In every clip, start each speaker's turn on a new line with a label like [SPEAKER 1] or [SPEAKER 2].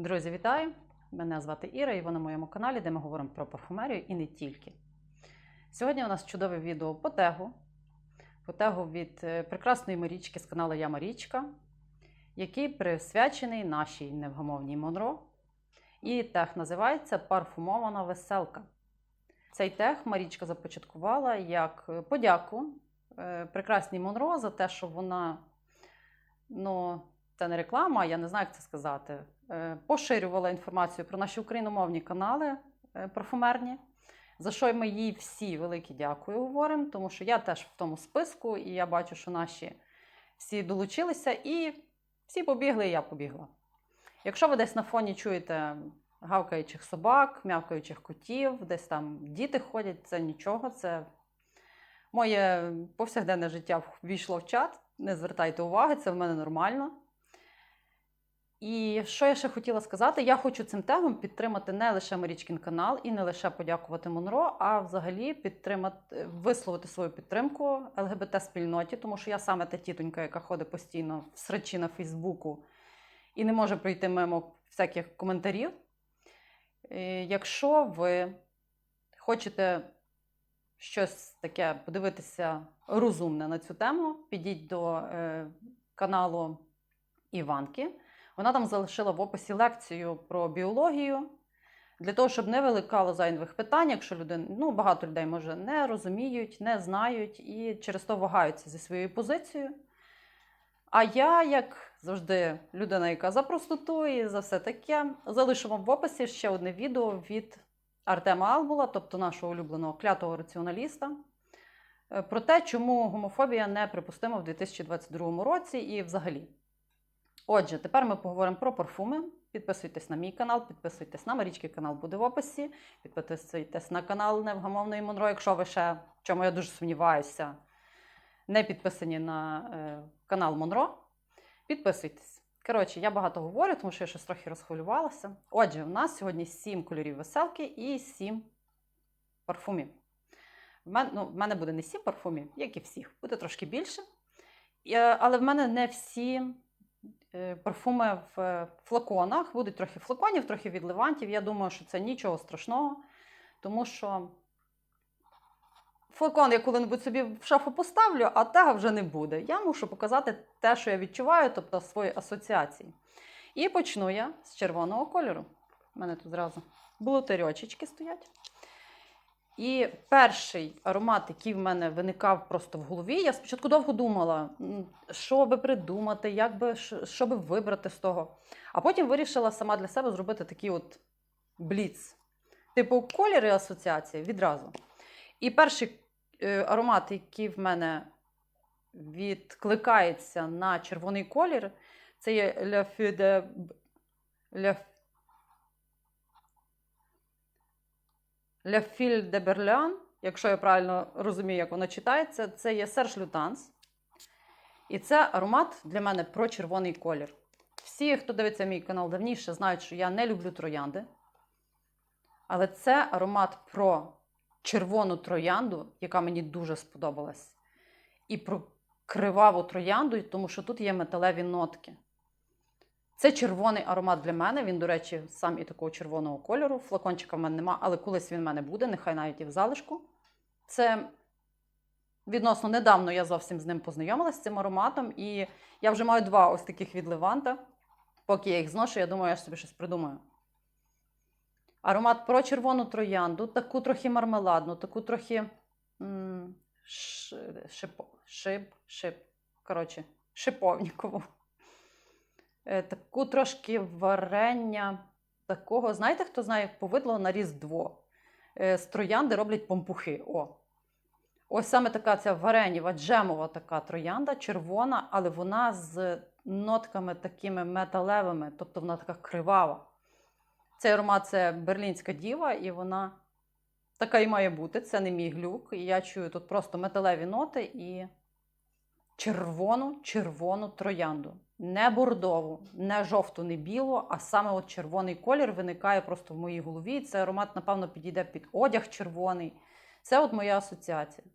[SPEAKER 1] Друзі, вітаю! Мене звати Іра, і ви на моєму каналі, де ми говоримо про парфумерію і не тільки. Сьогодні у нас чудове відео по тегу. По тегу від е, прекрасної Марічки з каналу Я Марічка, який присвячений нашій невгамовній Монро. І тег називається Парфумована веселка. Цей тег Марічка започаткувала як подяку е, прекрасній Монро за те, що вона, ну, це не реклама, я не знаю, як це сказати. Е, Поширювала інформацію про наші україномовні канали е, парфумерні, за що ми їй всі велике дякую говоримо, тому що я теж в тому списку, і я бачу, що наші всі долучилися, і всі побігли, і я побігла. Якщо ви десь на фоні чуєте гавкаючих собак, м'явкаючих котів, десь там діти ходять, це нічого, це моє повсякденне життя ввійшло в чат. Не звертайте уваги, це в мене нормально. І що я ще хотіла сказати? Я хочу цим тегом підтримати не лише Марічкін канал і не лише подякувати Монро, а взагалі підтримати, висловити свою підтримку ЛГБТ-спільноті, тому що я саме та тітонька, яка ходить постійно в срачі на Фейсбуку і не може пройти мимо всяких коментарів. Е, Якщо ви хочете щось таке подивитися розумне на цю тему, підіть до е, каналу Іванки. Вона там залишила в описі лекцію про біологію. Для того, щоб не виникало зайвих питань, якщо люди, ну, багато людей може не розуміють, не знають і через то вагаються зі своєю позицією. А я, як завжди, людина, яка за простоту і за все таке, залишу вам в описі ще одне відео від Артема Албула, тобто нашого улюбленого клятого раціоналіста, е, про те, чому гомофобія неприпустима в 2022 році і взагалі. Отже, тепер ми поговоримо про парфуми. Підписуйтесь на мій канал, підписуйтесь на Марічки канал буде в описі. Підписуйтесь на канал Невгамовної Монро, якщо ви ще, в чому я дуже сумніваюся, не підписані на е, канал Монро. Підписуйтесь. Коротше, я багато говорю, тому що я щось трохи розхвилювалася. Отже, у нас сьогодні 7 кольорів веселки і 7 парфумів. В мене, ну, в мене буде не 7 парфумів, як і всіх, буде трошки більше. Е, Але в мене не всі парфуми в е, флаконах. Будуть трохи флаконів, трохи від левантів. Я думаю, що це нічого страшного, тому що флакон я коли-небудь собі в шафу поставлю, а тега вже не буде. Я мушу показати те, що я відчуваю, тобто свої асоціації. І почну я з червоного кольору. У мене тут зразу блотерьочечки стоять. І перший аромат, який в мене виникав просто в голові, я спочатку довго думала, що би придумати, як би, що би вибрати з того. А потім вирішила сама для себе зробити такий от бліц. Типу, кольори асоціації відразу. І перший е, аромат, який в мене відкликається на червоний колір, це є Le Feu. Fil de Berlin, якщо я правильно розумію, як воно читається, це є Serge Lutens. І це аромат для мене про червоний колір. Всі, хто дивиться мій канал давніше, знають, що я не люблю троянди. Але це аромат про червону троянду, яка мені дуже сподобалась. І про криваву троянду, тому що тут є металеві нотки. Це червоний аромат для мене. Він, до речі, сам і такого червоного кольору. Флакончика в мене нема, але колись він в мене буде, нехай навіть і в залишку. Це відносно недавно я зовсім з ним познайомилася з цим ароматом. І я вже маю два ось таких від Леванта. Поки я їх зношу, я думаю, я собі щось придумаю. Аромат про червону троянду, таку трохи мармеладну, таку трохи шип, шип, шип, коротше, шиповнікову. Е, Таку трошки варення такого. Знаєте, хто знає, повидло на Різдво? Е, З троянди роблять помпухи. О. Ось саме така ця вареніва, джемова така троянда, червона, але вона з нотками такими металевими, тобто вона така кривава. Цей аромат це берлінська діва, і вона така і має бути. Це не мій глюк. І я чую тут просто металеві ноти і червону, червону троянду. Не бордову, не жовту, не білу, а саме от червоний колір виникає просто в моїй голові. І цей аромат, напевно, підійде під одяг червоний. Це от моя асоціація.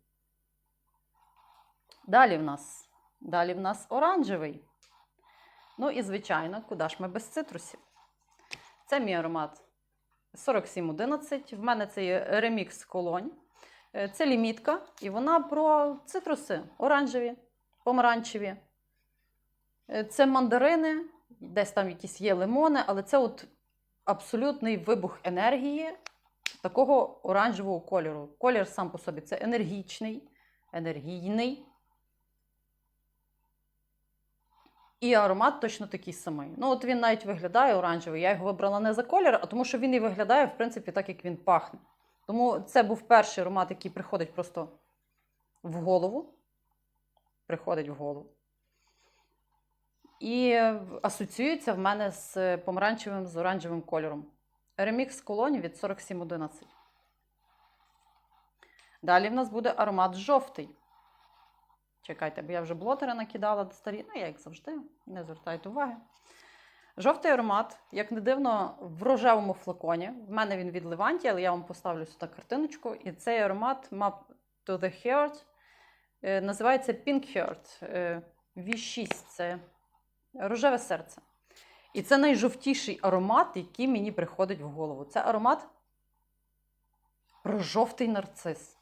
[SPEAKER 1] Далі в нас, далі в нас оранжевий. Ну і, звичайно, куди ж ми без цитрусів? Це мій аромат 4711. В мене це є ремікс колонь. Е, Це лімітка, і вона про цитруси оранжеві, помаранчеві. Е, Це мандарини, десь там якісь є лимони, але це от абсолютний вибух енергії такого оранжевого кольору. Колір сам по собі це енергічний, енергійний. І аромат точно такий самий. Ну, от він навіть виглядає оранжевий. Я його вибрала не за колір, а тому що він і виглядає, в принципі, так, як він пахне. Тому це був перший аромат, який приходить просто в голову. Приходить в голову. І асоціюється в мене з помаранчевим, з оранжевим кольором. Ремікс колоні від 4711. Далі в нас буде аромат жовтий. Чекайте, бо я вже блотери накидала старі. Ну, я як завжди, не звертайте уваги. Жовтий аромат, як не дивно, в рожевому флаконі. В мене він від Леванті, але я вам поставлю сюди картиночку. І цей аромат Map to the Heart. е, Називається Pink Heart. е, V6 це рожеве серце. І це найжовтіший аромат, який мені приходить в голову. Це аромат про жовтий нарцис.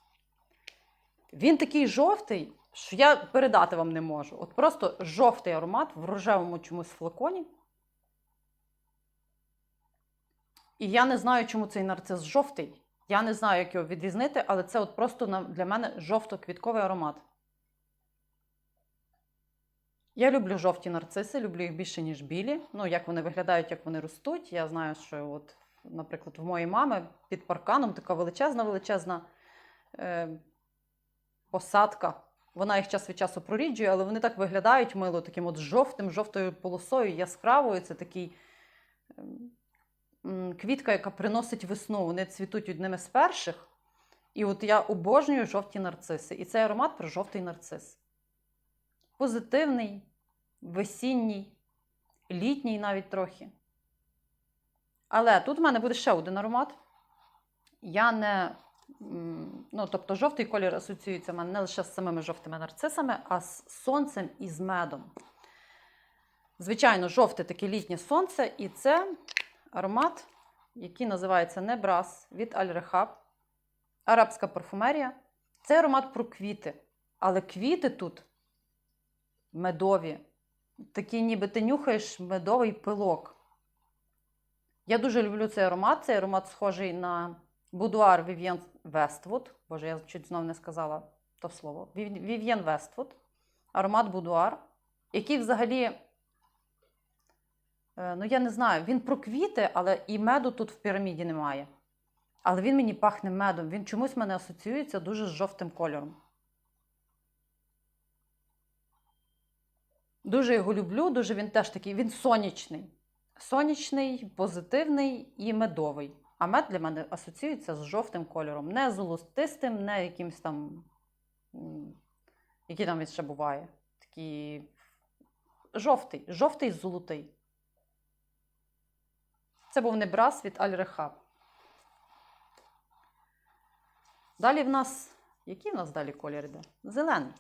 [SPEAKER 1] Він такий жовтий, що я передати вам не можу. От просто жовтий аромат в рожевому чомусь флаконі. І я не знаю, чому цей нарцис жовтий. Я не знаю, як його відрізнити, але це от просто для мене жовто-квітковий аромат. Я люблю жовті нарциси, люблю їх більше, ніж білі. Ну, як вони виглядають, як вони ростуть. Я знаю, що, от, наприклад, в моєї мами під парканом така величезна, величезна е, посадка. Вона їх час від часу проріджує, але вони так виглядають мило, таким от жовтим, жовтою полосою, яскравою. Це такий ем, квітка, яка приносить весну. Вони цвітуть одними з перших. І от я обожнюю жовті нарциси. І цей аромат про жовтий нарцис. Позитивний, весінній, літній навіть трохи. Але тут в мене буде ще один аромат. Я не. Ну, тобто, жовтий колір асоціюється в мене не лише з самими жовтими нарцисами, а з сонцем і з медом. Звичайно, жовте таке літнє сонце, і це аромат, який називається Небрас від Аль-Рехаб, арабська парфумерія. Це аромат про квіти. Але квіти тут медові. Такі, ніби ти нюхаєш медовий пилок. Я дуже люблю цей аромат. Цей аромат схожий на будуар Vivienne Westwood. Боже, я чуть знов не сказала то слово. Вів- Vivienne Westwood. Аромат будуар, який взагалі, е, ну я не знаю, він про квіти, але і меду тут в піраміді немає. Але він мені пахне медом. Він чомусь мене асоціюється дуже з жовтим кольором. Дуже його люблю, дуже він теж такий, він сонячний. Сонячний, позитивний і медовий. А мед для мене асоціюється з жовтим кольором. Не золотистим, не якимось там. Який там він ще буває. Такий жовтий, жовтий золотий. Це був Небрас від Аль-Рехаб. Далі в нас. Який в нас далі колір йде? Зелений.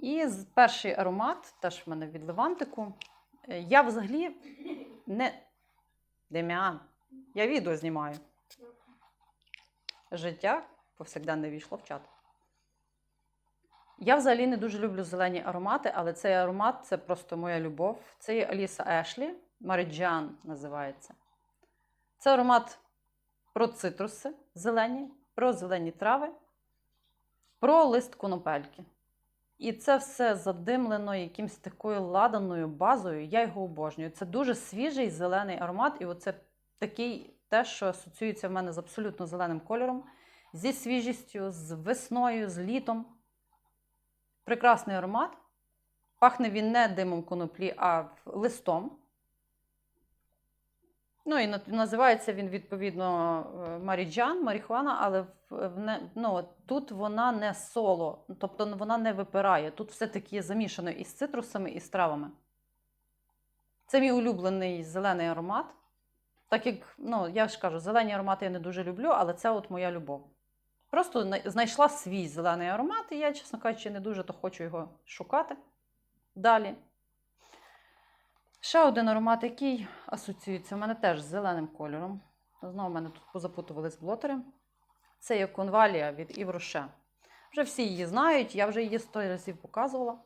[SPEAKER 1] І перший аромат, теж в мене від Левантику. Е, Я взагалі не. Дем'ян, я відео знімаю. Життя повсякденне війшло в чат. Я взагалі не дуже люблю зелені аромати, але цей аромат це просто моя любов. Це є Аліса Ешлі, Маріджан називається. Це аромат про цитруси зелені, про зелені трави, про лист конопельки. І це все задимлено якимось такою ладаною базою. Я його обожнюю. Це дуже свіжий зелений аромат, і оце такий те, що асоціюється в мене з абсолютно зеленим кольором, зі свіжістю, з весною, з літом. Прекрасний аромат. Пахне він не димом коноплі, а листом. Ну і називається він відповідно е, Маріджан, марихуана, але ну, тут вона не соло, тобто вона не випирає. Тут все-таки замішано із цитрусами і з травами. Це мій улюблений зелений аромат. Так як, ну, я ж кажу, зелені аромати я не дуже люблю, але це от моя любов. Просто знайшла свій зелений аромат, і я, чесно кажучи, не дуже то хочу його шукати далі. Ще один аромат, який асоціюється у мене теж з зеленим кольором. Знову мене тут позапутувались блотери. Це є конвалія від Rocher. Вже всі її знають, я вже її 100 разів показувала.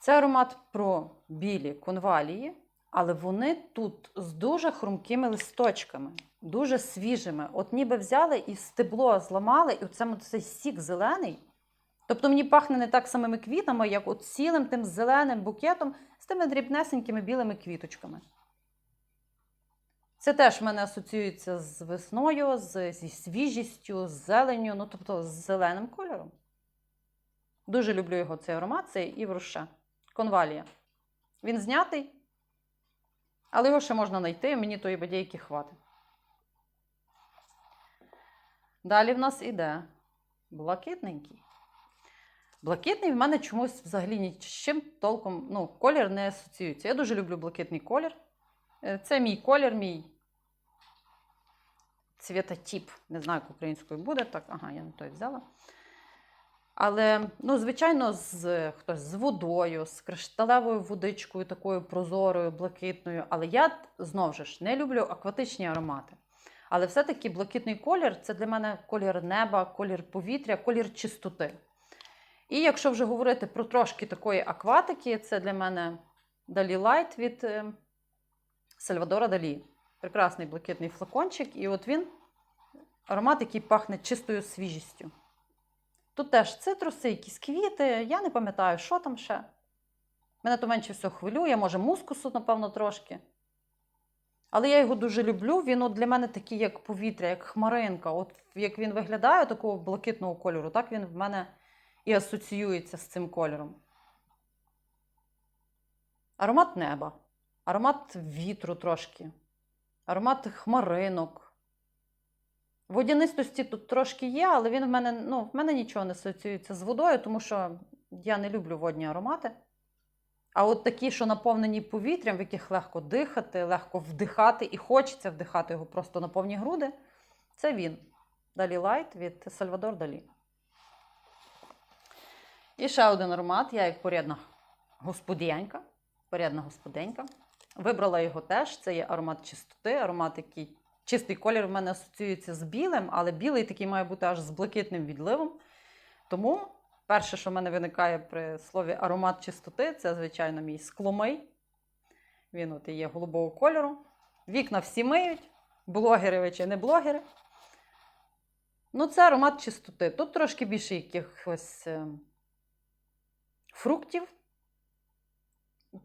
[SPEAKER 1] Це аромат про білі конвалії, але вони тут з дуже хрумкими листочками, дуже свіжими. От ніби взяли і стебло зламали, і оце цей сік зелений. Тобто мені пахне не так самими квітами, як от цілим тим зеленим букетом з тими дрібнесенькими білими квіточками. Це теж в мене асоціюється з весною, з, зі свіжістю, з зеленню, ну тобто з зеленим кольором. Дуже люблю його цей аромат, це Івруша. Конвалія. Він знятий, але його ще можна знайти, мені тої бодійки хватить. Далі в нас іде блакитненький. Блакитний в мене чомусь взагалі ні з чим толком ну, колір не асоціюється. Я дуже люблю блакитний колір. Е, Це мій колір, мій цвітотіп. Не знаю, як українською буде. Так, ага, я не той взяла. Але, ну, звичайно, з, хтось з водою, з кришталевою водичкою, такою прозорою, блакитною. Але я знову ж не люблю акватичні аромати. Але все-таки блакитний колір це для мене колір неба, колір повітря, колір чистоти. І якщо вже говорити про трошки такої акватики, це для мене Далі Лайт від е, Сальвадора Далі. Прекрасний блакитний флакончик. І от він аромат, який пахне чистою свіжістю. Тут теж цитруси, якісь квіти. Я не пам'ятаю, що там ще. Мене то менше всього хвилює, може, мускусу, напевно, трошки. Але я його дуже люблю. Він от для мене такий, як повітря, як хмаринка. От як він виглядає такого блакитного кольору, так він в мене і асоціюється з цим кольором. Аромат неба, аромат вітру трошки, аромат хмаринок. Водянистості тут трошки є, але він в мене, ну, в мене нічого не асоціюється з водою, тому що я не люблю водні аромати. А от такі, що наповнені повітрям, в яких легко дихати, легко вдихати, і хочеться вдихати його просто на повні груди, це він. Далі Лайт від Сальвадор Далі. І ще один аромат. Я як порядна господинька. Порядна господинька. Вибрала його теж. Це є аромат чистоти, аромат, який чистий колір в мене асоціюється з білим, але білий такий має бути аж з блакитним відливом. Тому перше, що в мене виникає при слові аромат чистоти, це, звичайно, мій скломий. Він от і є голубого кольору. Вікна всі миють, блогери ви чи не блогери. Ну, це аромат чистоти. Тут трошки більше якихось е, фруктів.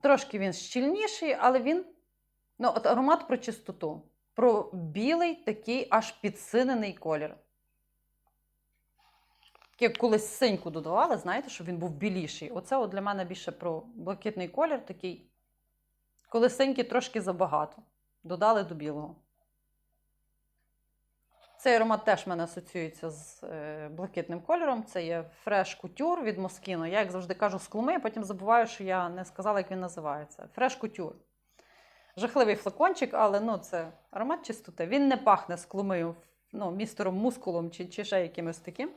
[SPEAKER 1] Трошки він щільніший, але він ну, от аромат про чистоту. Про білий такий аж підсинений колір. Як колись синьку додавали, знаєте, щоб він був біліший. Оце от для мене більше про блакитний колір такий. Коли синьки трошки забагато. Додали до білого. Цей аромат теж в мене асоціюється з е, блакитним кольором. Це є Fresh Couture від Moschino. Я, як завжди кажу, з клуми, потім забуваю, що я не сказала, як він називається. Fresh Couture. Жахливий флакончик, але ну, це аромат чистоти. Він не пахне з клумою, ну, містером мускулом чи, чи ще якимось таким.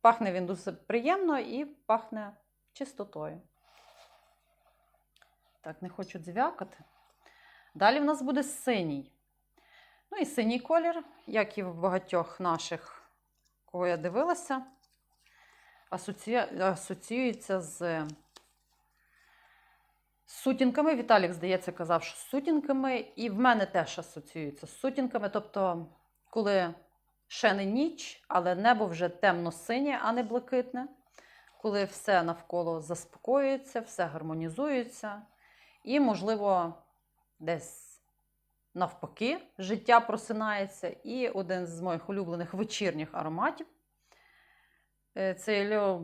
[SPEAKER 1] Пахне він дуже приємно і пахне чистотою. Так, не хочу дзвякати. Далі в нас буде синій. Ну і синій колір, як і в багатьох наших, кого я дивилася, асоці... асоціюється з сутінками. Віталік, здається, казав, що з сутінками. І в мене теж асоціюється з сутінками. Тобто, коли ще не ніч, але небо вже темно-синє, а не блакитне, коли все навколо заспокоюється, все гармонізується, і, можливо, десь навпаки, життя просинається. І один з моїх улюблених вечірніх ароматів. е, Це Льо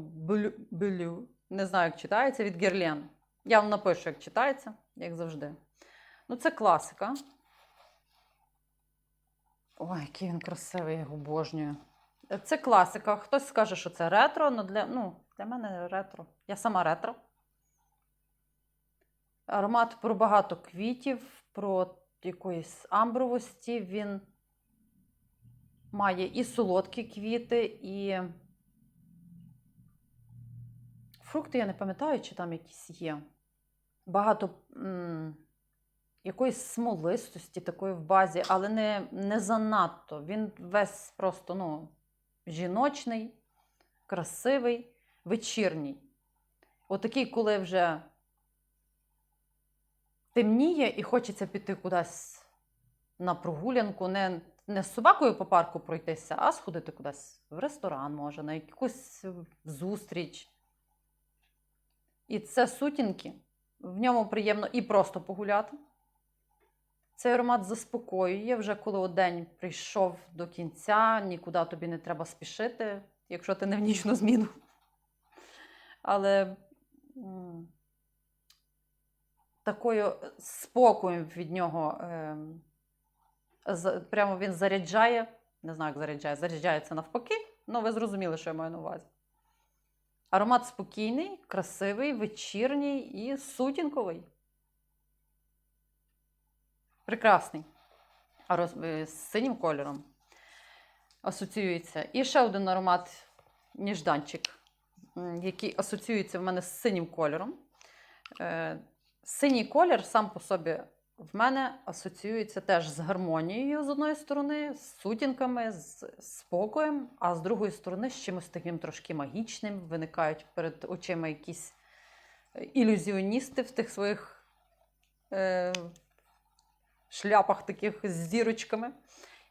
[SPEAKER 1] Блю. Не знаю, як читається, від Герлен. Я вам напишу, як читається, як завжди. Ну, це класика. Ой, який він красивий, я його обожнюю. Е, Це класика. Хтось скаже, що це ретро, але для, ну, для мене ретро. Я сама ретро. Аромат про багато квітів, про якоїсь амбровості. Він має і солодкі квіти, і фрукти, я не пам'ятаю, чи там якісь є. багато м, якоїсь смолистості такої в базі, але не, не занадто. Він весь просто ну, жіночний, красивий, вечірній. Отакий, коли вже темніє і хочеться піти кудись на прогулянку, не, не з собакою по парку пройтися, а сходити кудись в ресторан, може, на якусь зустріч. І це сутінки. В ньому приємно і просто погуляти. Цей аромат заспокоює, вже коли день прийшов до кінця, нікуди тобі не треба спішити, якщо ти не в нічну зміну. Але такою спокоєм від нього е, прямо він заряджає. Не знаю, як заряджає, заряджається навпаки, але ви зрозуміли, що я маю на увазі. Аромат спокійний, красивий, вечірній і сутінковий. Прекрасний. А е, З синім кольором асоціюється. І ще один аромат ніжданчик, який асоціюється в мене з синім кольором. Синій колір сам по собі в мене асоціюється теж з гармонією з одної сторони, з сутінками, з спокоєм, а з другої сторони з чимось таким трошки магічним. Виникають перед очима якісь е, ілюзіоністи в тих своїх е, шляпах таких з зірочками.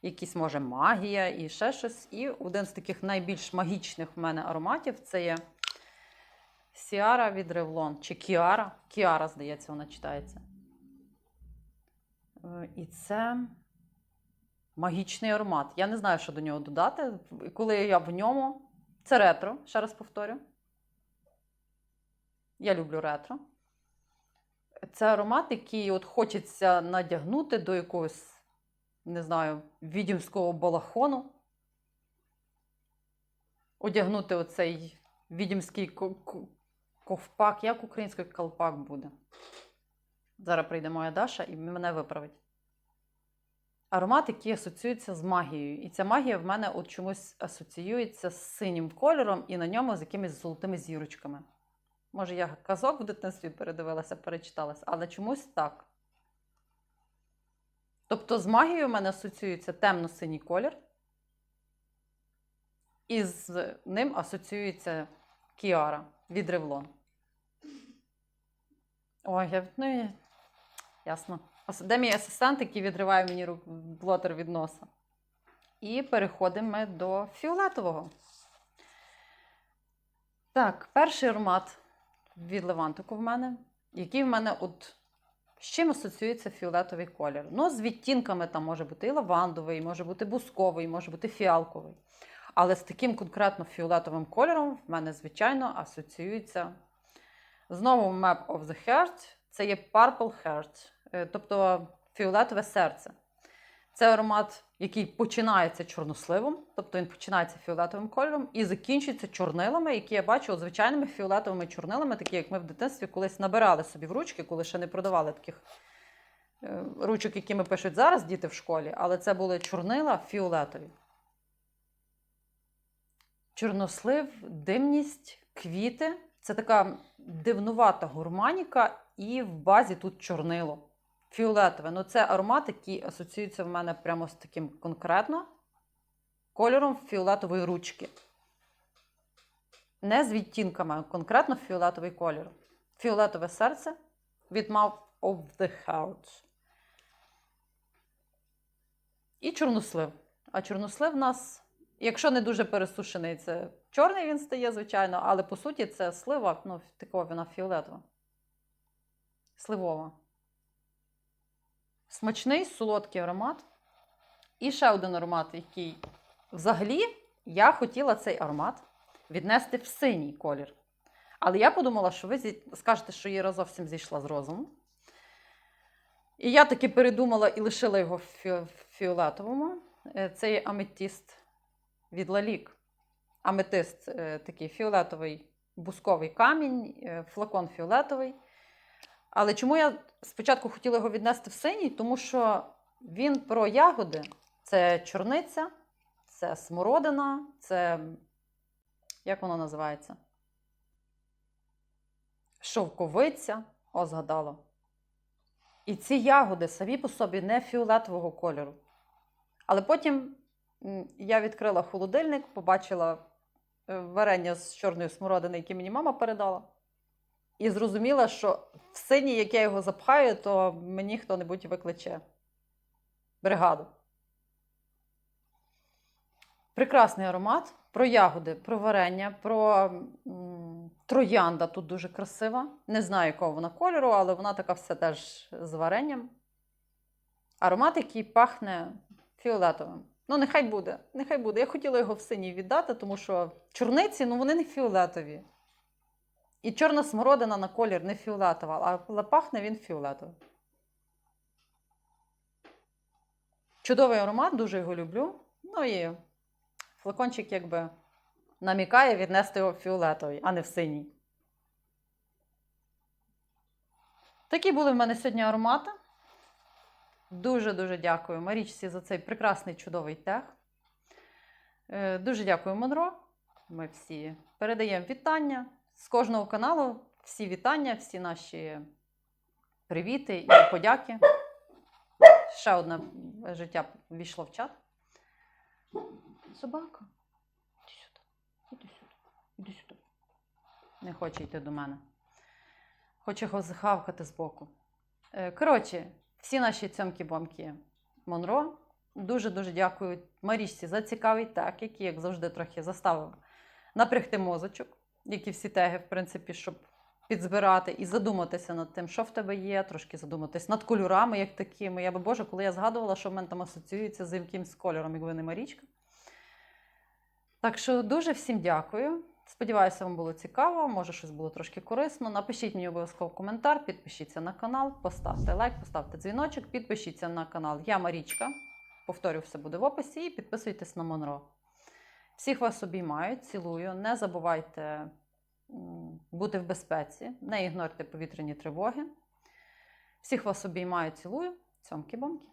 [SPEAKER 1] Якісь, може, магія і ще щось. І один з таких найбільш магічних в мене ароматів це є Сіара від Revlon. Чи Кіара. Кіара, здається, вона читається. Е, І це магічний аромат. Я не знаю, що до нього додати. Коли я в ньому, це ретро, ще раз повторю. Я люблю ретро. Це аромат, який от хочеться надягнути до якогось, не знаю, відімського балахону. Одягнути оцей відімський ковпак. Як український колпак буде? Зараз прийде моя Даша і мене виправить. Аромат, який асоціюється з магією. І ця магія в мене от чомусь асоціюється з синім кольором і на ньому з якимись золотими зірочками. Може, я казок в дитинстві передивилася, перечиталася, але чомусь так. Тобто з магією в мене асоціюється темно-синій колір. І з ним асоціюється Кіара від Revlon. Ой, я, ну, і- ясно. Де мій асистент, який відриває мені блотер від носа? І переходимо ми до фіолетового. Так, перший аромат від Левантику в мене, який в мене от з чим асоціюється фіолетовий колір. Ну, з відтінками там може бути і лавандовий, може бути бусковий, може бути фіалковий. Але з таким конкретно фіолетовим кольором в мене, звичайно, асоціюється знову Map of the Heart. Це є Purple Heart, е, тобто фіолетове серце. Це аромат, який починається чорносливом, тобто він починається фіолетовим кольором і закінчується чорнилами, які я бачу звичайними фіолетовими чорнилами, такі як ми в дитинстві колись набирали собі в ручки, коли ще не продавали таких е, ручок, якими пишуть зараз діти в школі, але це були чорнила фіолетові. Чорнослив, димність, квіти. Це така дивнувата гурманіка, і в базі тут чорнило. Фіолетове. Ну, це аромат, який асоціюється в мене прямо з таким конкретно кольором фіолетової ручки. Не з відтінками, а конкретно фіолетовий колір. Фіолетове серце від Mouth of the Heart. І чорнослив. А чорнослив в нас, якщо не дуже пересушений, це чорний він стає, звичайно, але по суті це слива, ну, такова вона фіолетова. Сливова. Смачний, солодкий аромат. І ще один аромат, який взагалі я хотіла цей аромат віднести в синій колір. Але я подумала, що ви скажете, що я зовсім зійшла з розуму. І я таки передумала і лишила його в фіолетовому. Е, Це є аметіст від Лалік. Аметист е, такий фіолетовий бусковий камінь, е, флакон фіолетовий. Але чому я спочатку хотіла його віднести в синій? Тому що він про ягоди це чорниця, це смородина, це. Як воно називається? Шовковиця. О, згадала. І ці ягоди самі по собі не фіолетового кольору. Але потім я відкрила холодильник, побачила варення з чорної смородини, яке мені мама передала. І зрозуміла, що в синій, як я його запхаю, то мені хто-небудь викличе бригаду. Прекрасний аромат. Про ягоди, про варення, про троянда тут дуже красива. Не знаю, якого вона кольору, але вона така вся теж з варенням. Аромат, який пахне фіолетовим. Ну, нехай буде. Нехай буде. Я хотіла його в синій віддати, тому що чорниці, ну вони не фіолетові. І чорна смородина на колір не фіолетова, але пахне він фіолетовим. Чудовий аромат, дуже його люблю. Ну і флакончик якби намікає віднести його фіолетовий, а не в синій. Такі були в мене сьогодні аромати. Дуже-дуже дякую Марічці за цей прекрасний чудовий тех. Е, Дуже дякую, Монро. Ми всі передаємо вітання з кожного каналу. Всі вітання, всі наші привіти і подяки. Ще одне життя війшло в чат. Собака. Іди сюди. Іди сюди. Іди сюди. Не хоче йти до мене. Хоче його захавкати збоку. Е, Коротше, всі наші цьомки-бомки Монро. Дуже-дуже дякую Марічці за цікавий тег, який, як завжди, трохи заставив напрягти мозочок, як і всі теги, в принципі, щоб підзбирати і задуматися над тим, що в тебе є, трошки задуматись над кольорами, як такими. Я би Боже, коли я згадувала, що в мене там асоціюється з якимсь кольором, якби не Марічка. Так що дуже всім дякую. Сподіваюся, вам було цікаво, може щось було трошки корисно. Напишіть мені обов'язково коментар, підпишіться на канал, поставте лайк, поставте дзвіночок, підпишіться на канал Я Марічка. Повторю, все буде в описі, і підписуйтесь на Монро. Всіх вас обіймаю, цілую. Не забувайте бути в безпеці, не ігнорте повітряні тривоги. Всіх вас обіймаю, цілую. Цьомки-бомки.